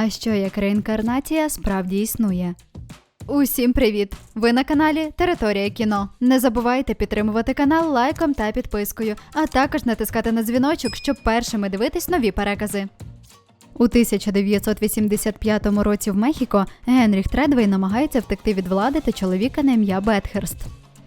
А що як реінкарнація справді існує? Усім привіт! Ви на каналі Територія кіно. Не забувайте підтримувати канал лайком та підпискою, а також натискати на дзвіночок, щоб першими дивитись нові перекази. У 1985 році в Мехіко Генріх Тредвей намагається втекти від влади та чоловіка на ім'я Бетхерст.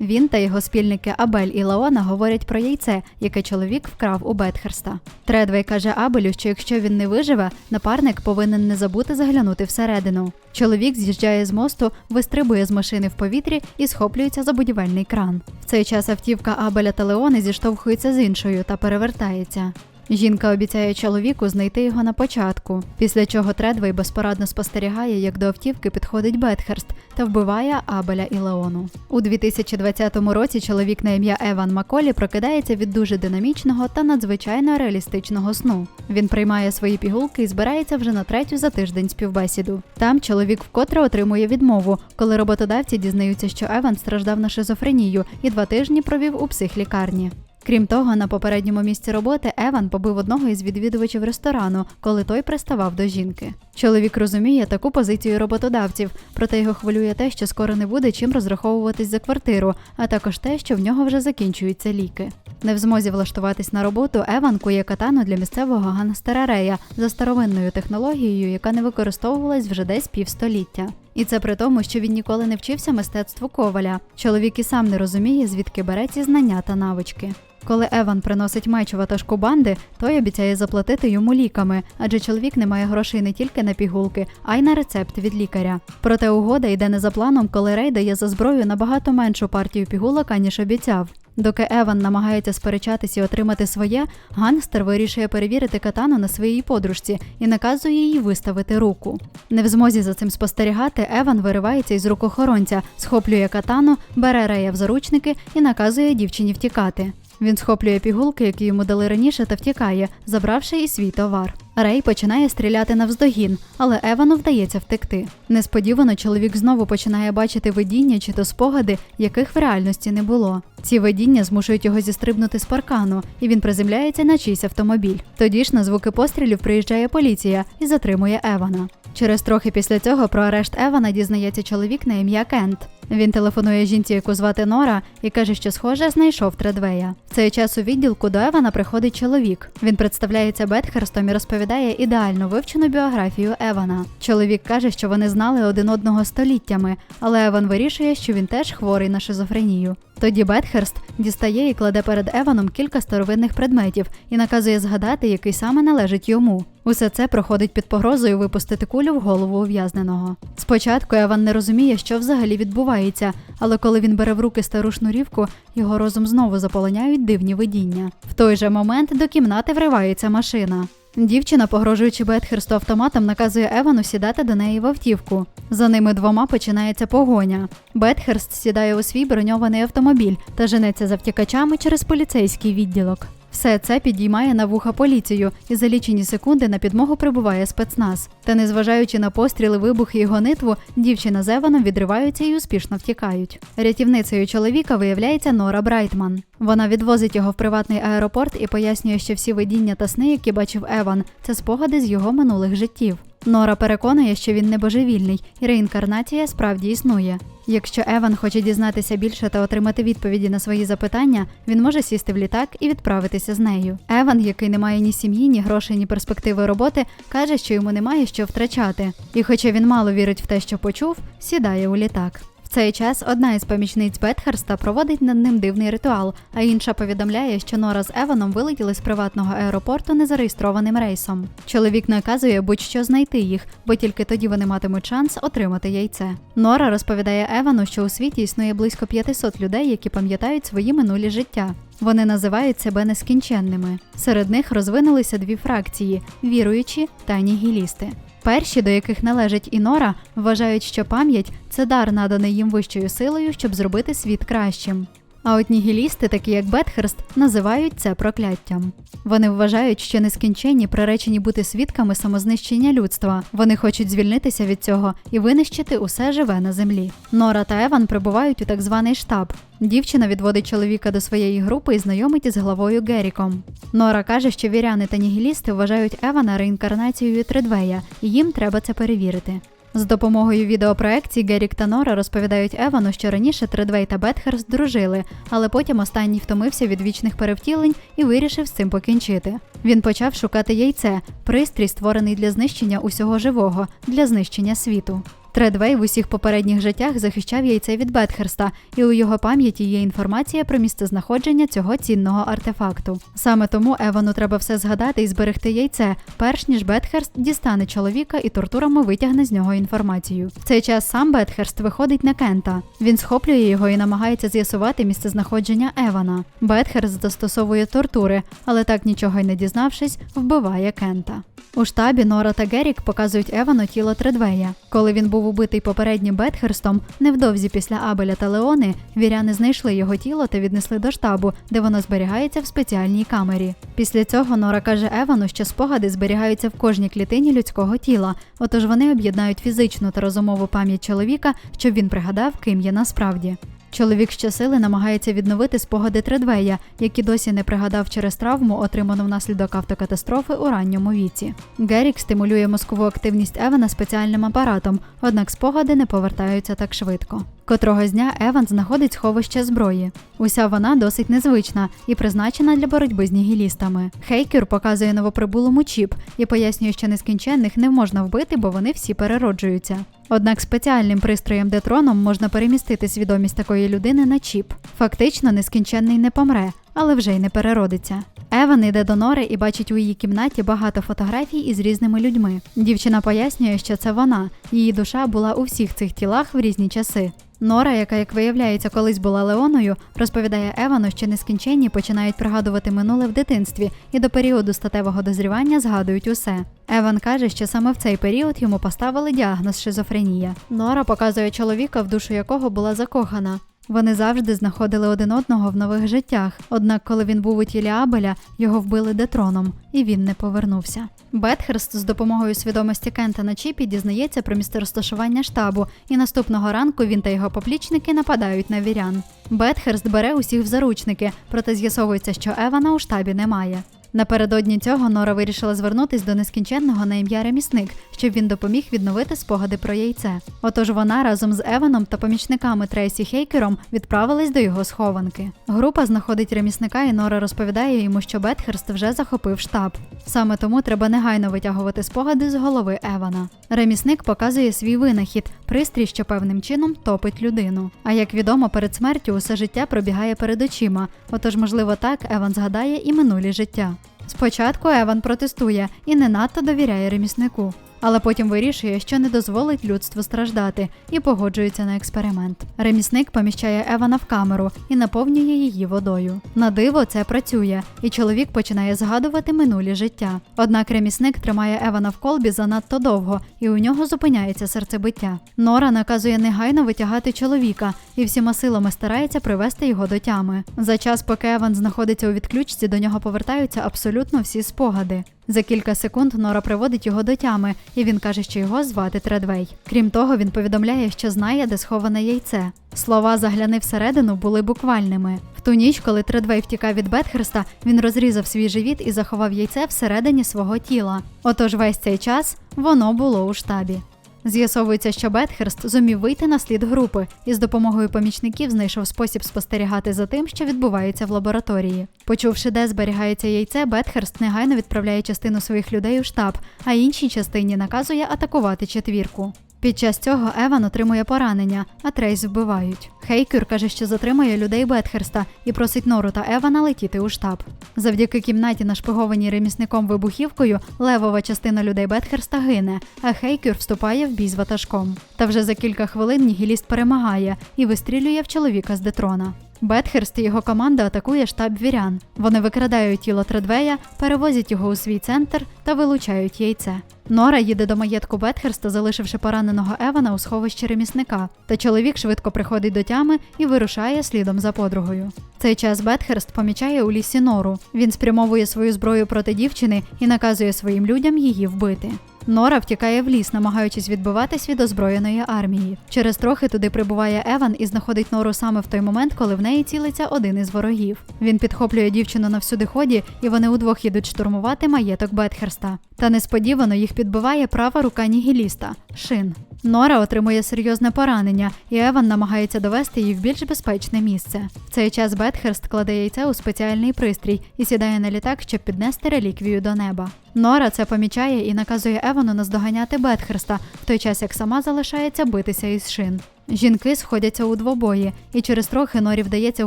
Він та його спільники Абель і Леона говорять про яйце, яке чоловік вкрав у Бетхерста. Тредвей каже Абелю, що якщо він не виживе, напарник повинен не забути заглянути всередину. Чоловік з'їжджає з мосту, вистрибує з машини в повітрі і схоплюється за будівельний кран. В цей час автівка Абеля та Леони зіштовхується з іншою та перевертається. Жінка обіцяє чоловіку знайти його на початку, після чого Тредвей безпорадно спостерігає, як до автівки підходить Бетхерст та вбиває Абеля і Леону. У 2020 році чоловік на ім'я Еван Маколі прокидається від дуже динамічного та надзвичайно реалістичного сну. Він приймає свої пігулки і збирається вже на третю за тиждень співбесіду. Там чоловік вкотре отримує відмову, коли роботодавці дізнаються, що Еван страждав на шизофренію і два тижні провів у психлікарні. Крім того, на попередньому місці роботи Еван побив одного із відвідувачів ресторану, коли той приставав до жінки. Чоловік розуміє таку позицію роботодавців, проте його хвилює те, що скоро не буде чим розраховуватись за квартиру, а також те, що в нього вже закінчуються ліки. Не в змозі влаштуватись на роботу, Еван кує катану для місцевого гангстера Рея за старовинною технологією, яка не використовувалась вже десь півстоліття. І це при тому, що він ніколи не вчився мистецтву коваля. Чоловік і сам не розуміє, звідки бере ці знання та навички. Коли Еван приносить меч ватажку банди, той обіцяє заплатити йому ліками, адже чоловік не має грошей не тільки на пігулки, а й на рецепт від лікаря. Проте угода йде не за планом, коли Рей дає за зброю набагато меншу партію пігулок, аніж обіцяв. Доки Еван намагається сперечатись і отримати своє, гангстер вирішує перевірити катану на своїй подружці і наказує їй виставити руку. Не в змозі за цим спостерігати, Еван виривається із рук охоронця, схоплює катану, бере Рея в заручники і наказує дівчині втікати. Він схоплює пігулки, які йому дали раніше, та втікає, забравши і свій товар. Рей починає стріляти навздогін, але Евану вдається втекти. Несподівано чоловік знову починає бачити видіння чи то спогади, яких в реальності не було. Ці видіння змушують його зістрибнути з паркану, і він приземляється на чийсь автомобіль. Тоді ж на звуки пострілів приїжджає поліція і затримує Евана. Через трохи після цього про арешт Евана дізнається чоловік на ім'я Кент. Він телефонує жінці, яку звати Нора, і каже, що схоже знайшов Тредвея. В цей час у відділку до Евана приходить чоловік. Він представляється Бетхерстом і розповідає ідеально вивчену біографію Евана. Чоловік каже, що вони знали один одного століттями, але Еван вирішує, що він теж хворий на шизофренію. Тоді Бетхерст дістає і кладе перед Еваном кілька старовинних предметів і наказує згадати, який саме належить йому. Усе це проходить під погрозою випустити кулю в голову ув'язненого. Спочатку Еван не розуміє, що взагалі відбувається, але коли він бере в руки стару шнурівку, його розум знову заполоняють дивні видіння. В той же момент до кімнати вривається машина. Дівчина, погрожуючи Бетхерсту автоматом, наказує Евану сідати до неї в автівку. За ними двома починається погоня. Бетхерст сідає у свій броньований автомобіль та женеться за втікачами через поліцейський відділок. Все це підіймає на вуха поліцію, і за лічені секунди на підмогу прибуває спецназ. Та незважаючи на постріли, вибухи і гонитву, дівчина з Еваном відриваються і успішно втікають. Рятівницею чоловіка виявляється Нора Брайтман. Вона відвозить його в приватний аеропорт і пояснює, що всі видіння та сни, які бачив Еван, це спогади з його минулих життів. Нора переконує, що він не божевільний, і реінкарнація справді існує. Якщо Еван хоче дізнатися більше та отримати відповіді на свої запитання, він може сісти в літак і відправитися з нею. Еван, який не має ні сім'ї, ні грошей, ні перспективи роботи, каже, що йому немає що втрачати. І, хоча він мало вірить в те, що почув, сідає у літак. В цей час одна із помічниць Бетхерста проводить над ним дивний ритуал, а інша повідомляє, що Нора з Еваном вилетіли з приватного аеропорту незареєстрованим рейсом. Чоловік наказує будь-що знайти їх, бо тільки тоді вони матимуть шанс отримати яйце. Нора розповідає Евану, що у світі існує близько 500 людей, які пам'ятають свої минулі життя. Вони називають себе нескінченними. Серед них розвинулися дві фракції віруючі та анігілісти. Перші, до яких належить і Нора, вважають, що пам'ять це дар, наданий їм вищою силою, щоб зробити світ кращим. А от нігілісти, такі як Бетхерст, називають це прокляттям. Вони вважають, що нескінченні приречені бути свідками самознищення людства. Вони хочуть звільнитися від цього і винищити усе живе на землі. Нора та Еван прибувають у так званий штаб. Дівчина відводить чоловіка до своєї групи і знайомить із главою Геріком. Нора каже, що віряни та нігілісти вважають Евана реінкарнацією Тридвея, і їм треба це перевірити. З допомогою відеопроекції Герік та Нора розповідають Евану, що раніше Тридвей та Бетхерст дружили, але потім останній втомився від вічних перевтілень і вирішив з цим покінчити. Він почав шукати яйце, пристрій, створений для знищення усього живого, для знищення світу. Тредвей в усіх попередніх життях захищав яйце від Бетхерста, і у його пам'яті є інформація про місцезнаходження цього цінного артефакту. Саме тому Евану треба все згадати і зберегти яйце, перш ніж Бетхерст дістане чоловіка і тортурами витягне з нього інформацію. В цей час сам Бетхерст виходить на Кента. Він схоплює його і намагається з'ясувати місцезнаходження Евана. Бетхерст застосовує тортури, але так нічого й не дізнавшись, вбиває Кента. У штабі Нора та Герік показують Евану тіло Тредвея. Коли він був убитий попереднім Бетхерстом, невдовзі після Абеля та Леони віряни знайшли його тіло та віднесли до штабу, де воно зберігається в спеціальній камері. Після цього Нора каже Евану, що спогади зберігаються в кожній клітині людського тіла, отож вони об'єднають фізичну та розумову пам'ять чоловіка, щоб він пригадав, ким є насправді. Чоловік щосили намагається відновити спогади Тредвея, які досі не пригадав через травму, отриману внаслідок автокатастрофи у ранньому віці. Герік стимулює мозкову активність Евана спеціальним апаратом, однак спогади не повертаються так швидко. Котрого дня Еван знаходить сховище зброї. Уся вона досить незвична і призначена для боротьби з нігілістами. Хейкер показує новоприбулому чіп і пояснює, що нескінченних не можна вбити, бо вони всі перероджуються. Однак спеціальним пристроєм детроном можна перемістити свідомість такої людини на чіп. Фактично, нескінченний не помре, але вже й не переродиться. Еван йде до Нори і бачить у її кімнаті багато фотографій із різними людьми. Дівчина пояснює, що це вона. Її душа була у всіх цих тілах в різні часи. Нора, яка, як виявляється, колись була Леоною, розповідає Евану, що нескінченні починають пригадувати минуле в дитинстві і до періоду статевого дозрівання згадують усе. Еван каже, що саме в цей період йому поставили діагноз шизофренія. Нора показує чоловіка, в душу якого була закохана. Вони завжди знаходили один одного в нових життях. Однак, коли він був у тілі Абеля, його вбили детроном, і він не повернувся. Бетхерст з допомогою свідомості Кента на чіпі дізнається про місце розташування штабу, і наступного ранку він та його поплічники нападають на вірян. Бетхерст бере усіх в заручники, проте з'ясовується, що Евана у штабі немає. Напередодні цього Нора вирішила звернутись до нескінченного на ім'я ремісник, щоб він допоміг відновити спогади про яйце. Отож вона разом з Еваном та помічниками Трейсі Хейкером відправились до його схованки. Група знаходить ремісника, і Нора розповідає йому, що Бетхерст вже захопив штаб. Саме тому треба негайно витягувати спогади з голови Евана. Ремісник показує свій винахід, пристрій, що певним чином топить людину. А як відомо, перед смертю усе життя пробігає перед очима, отож, можливо, так Еван згадає і минулі життя. Спочатку Еван протестує і не надто довіряє реміснику, але потім вирішує, що не дозволить людству страждати, і погоджується на експеримент. Ремісник поміщає Евана в камеру і наповнює її водою. На диво це працює, і чоловік починає згадувати минулі життя. Однак ремісник тримає Евана в колбі занадто довго, і у нього зупиняється серцебиття. Нора наказує негайно витягати чоловіка і всіма силами старається привести його до тями. За час, поки Еван знаходиться у відключці, до нього повертаються абсолютно всі спогади. За кілька секунд Нора приводить його до тями, і він каже, що його звати Тредвей. Крім того, він повідомляє, що знає, де сховане яйце. Слова загляни всередину були буквальними. В ту ніч, коли Тредвей втікав від Бетхерста, він розрізав свій живіт і заховав яйце всередині свого тіла. Отож, весь цей час воно було у штабі. З'ясовується, що Бетхерст зумів вийти на слід групи і з допомогою помічників знайшов спосіб спостерігати за тим, що відбувається в лабораторії. Почувши, де зберігається яйце, Бетхерст негайно відправляє частину своїх людей у штаб, а іншій частині наказує атакувати четвірку. Під час цього Еван отримує поранення, а Трейс вбивають. Хейкюр каже, що затримує людей Бетхерста і просить Нору та Евана летіти у штаб. Завдяки кімнаті, нашпигованій ремісником вибухівкою, левова частина людей Бетхерста гине, а Хейкюр вступає в бій з ватажком. Та вже за кілька хвилин нігіліст перемагає і вистрілює в чоловіка з детрона. Бетхерст і його команда атакує штаб вірян. Вони викрадають тіло Тредвея, перевозять його у свій центр та вилучають яйце. Нора їде до маєтку Бетхерста, залишивши пораненого Евана у сховищі ремісника. Та чоловік швидко приходить до тями і вирушає слідом за подругою. Цей час Бетхерст помічає у лісі нору. Він спрямовує свою зброю проти дівчини і наказує своїм людям її вбити. Нора втікає в ліс, намагаючись відбиватись від озброєної армії. Через трохи туди прибуває Еван і знаходить Нору саме в той момент, коли в неї цілиться один із ворогів. Він підхоплює дівчину на всюдиході, і вони удвох їдуть штурмувати маєток Бетхерста. Та несподівано їх підбиває права рука нігіліста Шин. Нора отримує серйозне поранення, і Еван намагається довести її в більш безпечне місце. В цей час Бетхерст кладе яйце у спеціальний пристрій і сідає на літак, щоб піднести реліквію до неба. Нора це помічає і наказує Евану наздоганяти Бетхерста, в той час як сама залишається битися із шин. Жінки сходяться у двобої, і через трохи Норі вдається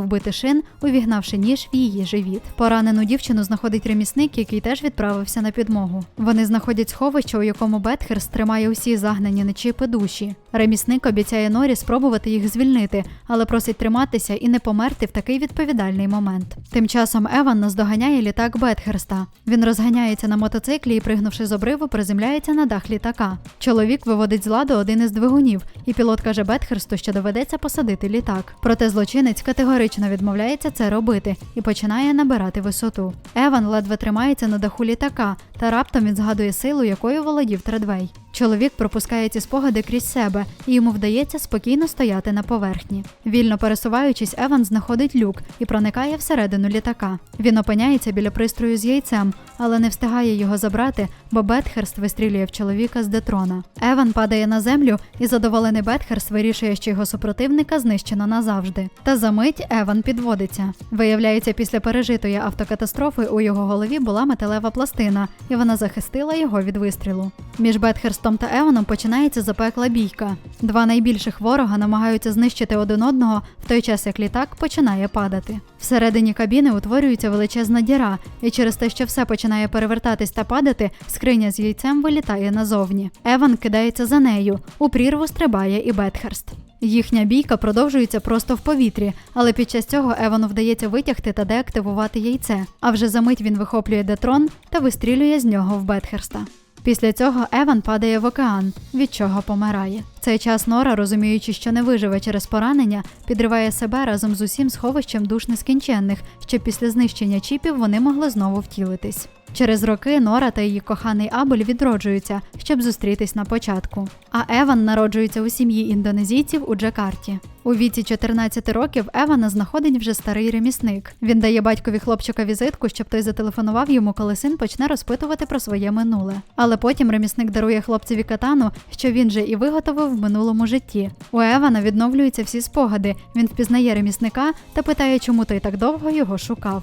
вбити шин, увігнавши ніж в її живіт. Поранену дівчину знаходить ремісник, який теж відправився на підмогу. Вони знаходять сховище, у якому Бетхерст тримає усі загнані на чіпи душі. Ремісник обіцяє Норі спробувати їх звільнити, але просить триматися і не померти в такий відповідальний момент. Тим часом Еван наздоганяє літак Бетхерста. Він розганяється на мотоциклі і, пригнувши з обриву, приземляється на дах літака. Чоловік виводить з ладу один із двигунів, і пілот каже Бетхерсту, що доведеться посадити літак. Проте злочинець категорично відмовляється це робити і починає набирати висоту. Еван ледве тримається на даху літака, та раптом він згадує силу, якою володів Тредвей. Чоловік пропускає ці спогади крізь себе, і йому вдається спокійно стояти на поверхні. Вільно пересуваючись, Еван знаходить люк і проникає всередину літака. Він опиняється біля пристрою з яйцем, але не встигає його забрати, бо Бетхерст вистрілює в чоловіка з детрона. Еван падає на землю, і задоволений Бетхерст вирішує, що його супротивника знищено назавжди. Та за мить Еван підводиться. Виявляється, після пережитої автокатастрофи у його голові була металева пластина, і вона захистила його від вистрілу. Між Бетхерстом та Еваном починається запекла бійка. Два найбільших ворога намагаються знищити один одного в той час, як літак починає падати. Всередині кабіни утворюється величезна діра, і через те, що все починає перевертатись та падати, скриня з яйцем вилітає назовні. Еван кидається за нею. У прірву стрибає і Бетхерст. Їхня бійка продовжується просто в повітрі, але під час цього Евану вдається витягти та деактивувати яйце. А вже за мить він вихоплює детрон та вистрілює з нього в Бетхерста. Після цього Еван падає в океан, від чого помирає. В цей час Нора, розуміючи, що не виживе через поранення, підриває себе разом з усім сховищем душ нескінченних, щоб після знищення чіпів вони могли знову втілитись. Через роки Нора та її коханий Абель відроджуються, щоб зустрітись на початку. А Еван народжується у сім'ї індонезійців у Джакарті. У віці 14 років Евана знаходить вже старий ремісник. Він дає батькові хлопчика візитку, щоб той зателефонував йому, коли син почне розпитувати про своє минуле. Але потім ремісник дарує хлопцеві катану, що він же і виготовив в минулому житті. У Евана відновлюються всі спогади. Він впізнає ремісника та питає, чому той так довго його шукав.